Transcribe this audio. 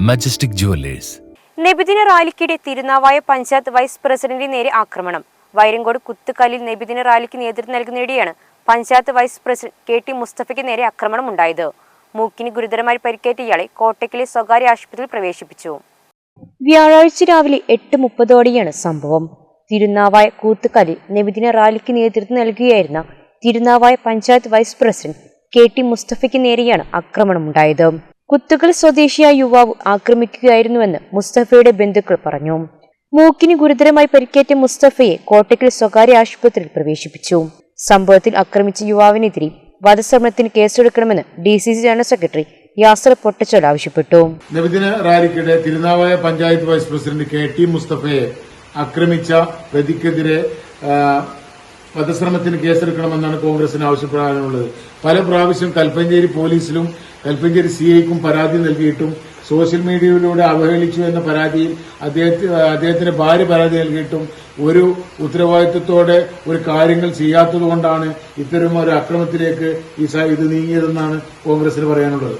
Majestic jewellers നബിദിന റാലിക്കിടെ Tirunavaya panchayat vice പ്രസിഡന്റിന് നേരെ ആക്രമണം. വൈരങ്കോട് കുത്തുകല്ലിൽ നബിദിന റാലിക്ക് നേതൃത്വം നൽകുന്നതിനിടെയാണ് panchayat vice president K T മുസ്തഫയ്ക്ക് നേരെ ആക്രമണം ഉണ്ടായത് മൂക്കിന് ഗുരുതരമായി പരിക്കേറ്റ ഇയാളെ കോട്ടയ്ക്കിലെ സ്വകാര്യ ആശുപത്രിയിൽ പ്രവേശിപ്പിച്ചു. വ്യാഴാഴ്ച രാവിലെ എട്ട് മുപ്പതോടെയാണ് സംഭവം. തിരുനാവായ കൂത്തുകല്ലിൽ നബിദിന റാലിക്ക് നേതൃത്വം നൽകുകയായിരുന്ന Tirunavaya panchayat vice president K T മുസ്തഫയ്ക്ക് നേരെയാണ് ആക്രമണമുണ്ടായത്. കുത്തുകൽ സ്വദേശിയായ യുവാവ് ആക്രമിക്കുകയായിരുന്നുവെന്ന് മുസ്തഫയുടെ ബന്ധുക്കൾ പറഞ്ഞു. മൂക്കിന് ഗുരുതരമായി പരിക്കേറ്റ മുസ്തഫയെ കോട്ടയ്ക്കൽ സ്വകാര്യ ആശുപത്രിയിൽ പ്രവേശിപ്പിച്ചു. സംഭവത്തിൽ ആക്രമിച്ച യുവാവിനെതിരെ വധശ്രമത്തിന് കേസെടുക്കണമെന്ന് D C C general secretary Yasar Pottachol ആവശ്യപ്പെട്ടു. നബിദിന റാലിക്കിടെ Tirunavaya panchayat vice president K T മുസ്തഫയെ ആക്രമിച്ച പ്രതിക്കെതിരെ വധശ്രമത്തിന് കേസെടുക്കണമെന്നാണ് കോൺഗ്രസിന് ആവശ്യപ്പെടാനുള്ളത്. പല പ്രാവശ്യം കൽപ്പഞ്ചേരി പോലീസിലും കൽപ്പഞ്ചേരി സി ഐക്കും പരാതി നൽകിയിട്ടും സോഷ്യൽ മീഡിയയിലൂടെ അവഹേളിച്ചു എന്ന പരാതിയിൽ അദ്ദേഹത്തിന് അദ്ദേഹത്തിന്റെ ഭാര്യ പരാതി നൽകിയിട്ടും ഒരു ഉത്തരവാദിത്വത്തോടെ ഒരു കാര്യങ്ങൾ ചെയ്യാത്തതുകൊണ്ടാണ് ഇത്തരം ഒരു അക്രമത്തിലേക്ക് ഈ ഇത് നീങ്ങിയതെന്നാണ് കോൺഗ്രസിന് പറയാനുള്ളത്.